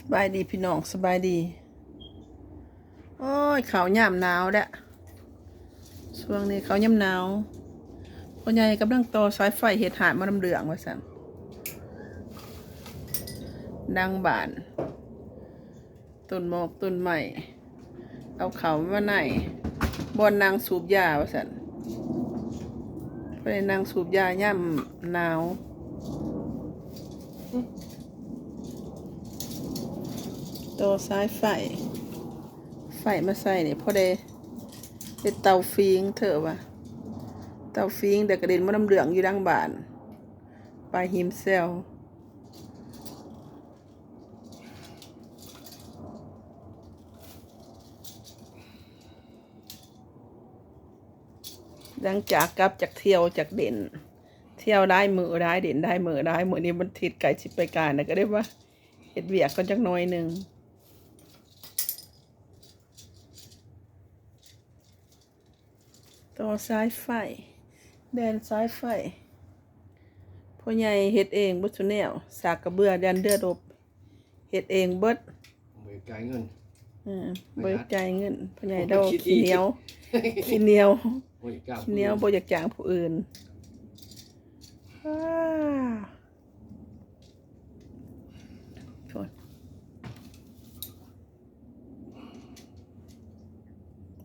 สบายดีพี่น้องสบายดี โอ้ยเขาย่ำหนาวแหละช่วงนี้เขาย่ำหนาวพ่อใหญ่กำลังต่อสายไฟเห็ดหาดมาดำเดืองไว้สั่นดังบานต้นหมอกต้นใหม่เอาเขามาไหนบอนนางสูบยาว่าสั่นไปนางสูบยาย่ำหนาว ตัวซ้ายไฟไฟมาใส่เนี่ยพอได้เป็นเตาฟิงเถอะวะเตาฟิงแต่กกระเด็นมันน้ำเหลืองอยู่ดังบานปลายหิมเซลหลังจากกลับจากเที่ยวจากเด่น เที่ยวได้มือได้เด่นได้มือได้มือนี้มันทิดไก่ชิบไปการนะก็ได้ว่าเห็ดเวียกก็จักน้อยหนึ่ง ต่อสายไฟ แดนสายไฟพ่อใหญ่เฮ็ดเองเบิดทุแนวสากกระเบือดันเดือดบเฮ็ดเองเบิดเบิกจ่ายเงินอ่าบ่ได้จ่ายเงินพ่อใหญ่เดาขี้เหนียวขี้เหนียวบริการขี้เหนียวบ่อยากจ้างผู้อื่นอ้าวโทษ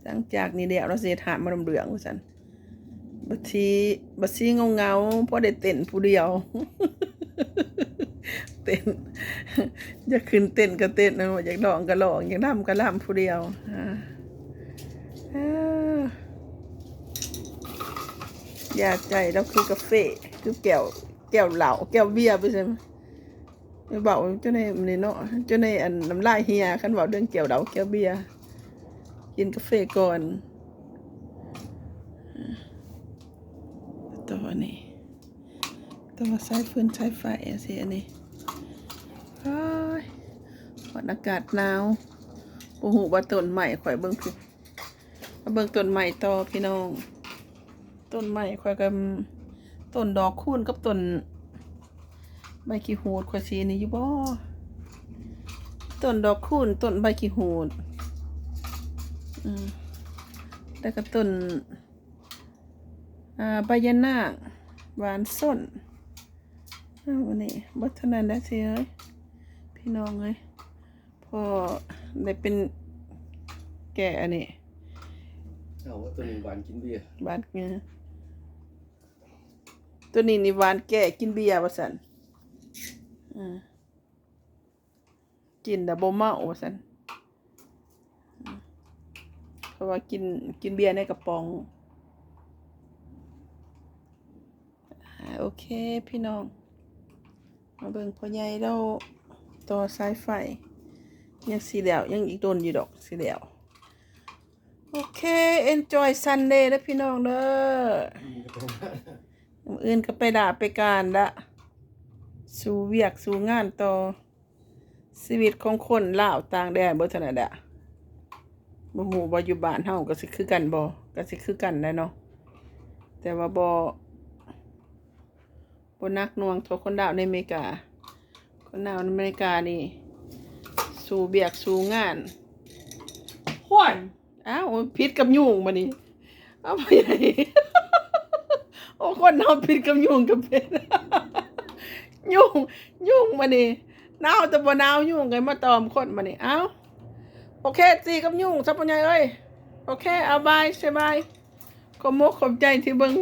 หลั งจากนี้เดียวเราสิถามมาดำเรืองว่าสันบัดทีบัดซีเงาเงาๆพอได้เต้นผู้เดียว เต้นอยากขึ้นเต้นก็เต้นนะอยากร้องก็ร้องอยากรำก็รำผู้เดียวอ่าอ่าอย่าใจแล้วคือกาแฟคือแก้วแก้วเหล้าแก้วเบียร์ไปใช่ไหมไม่บอกเจ้าในมันนี่เนาะเจ้าในอันน้ำลายเฮียคันบอกเรื่องแก้วเหล้าแก้วเบียร์ กินกาแฟก่อนตัวนี้ตัวสายฟืนสายไฟอะสิอันนี้โอ้ยหอดอากาศหนาวโอ้โหว่าต้นใหม่ข่อยเบิ่งพี่มาเบิ่งต้นใหม่ต่อพี่น้อง ต้นใหม่ข่อยกับต้นดอกคูณกับต้นใบขี้หูดข่อยสีนี่อยู่บ่ต้นดอกคูณต้นใบขี้หูด แล้วก็ต้นอ่าใบยะนางหวานส้นอ้าววันนี้บัฒนันได้สิเอ้ยพี่น้องเอ้ยพอได้เป็นแก่อันนี้เอาว่าตัวนี้หวานกินเบียร์หวานเงี้ยตัวนี้นี่หวานแก่กินเบียร์ว่าสันอ่ากินแต่บ่เมาว่าสันอืมเพ ราะว่ากินกินเบียร์ในกระป๋อง โอเคพี่น้อง มาเบิ่งพ่อใหญ่เราต่อสายไฟ ยังสีเหลวยังอีกโดนอยู่ดอกสีเหลวโอเค enjoy Sunday นะพี่น้องเด้อมื้ออื่นก็ไปด่าไปการละสู่เวียกสู่งานต่อชีวิตของคนล่าวต่างแดนเบิดเท่านั้นแหละ บ่ฮู้ว่าอยู่บ้านเฮาก็สิคือกันบ่ก็สิคือกันแหละเนาะแต่ว่าบ่บนนักหน่วงตัวคนดาวในอเมริกา คนดาวในอเมริกานี่ สู่เบียกสู่งานหวนอ้าวพิษกับยุงมานี่เอาไปไหนโอ้คนเอาพิษกับยุงกับเป็ดยุงยุงมานี่หนาวแต่บ่หนาวยุงไงมาตอมคนมานี่เอ้า โอเคตีกับยุ่งสับปะไงเอ้ยโอเคเอาบายสบายขอบมกขอบใจที่เบิ้ง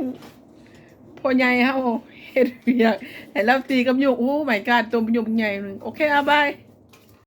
พ่อใหญ่เฮาเฮ็ดเวียกให้เราตีกับยุ่งโอ้ my god ตัวยุ่งใหญ่หนึงโอเคเอาบาย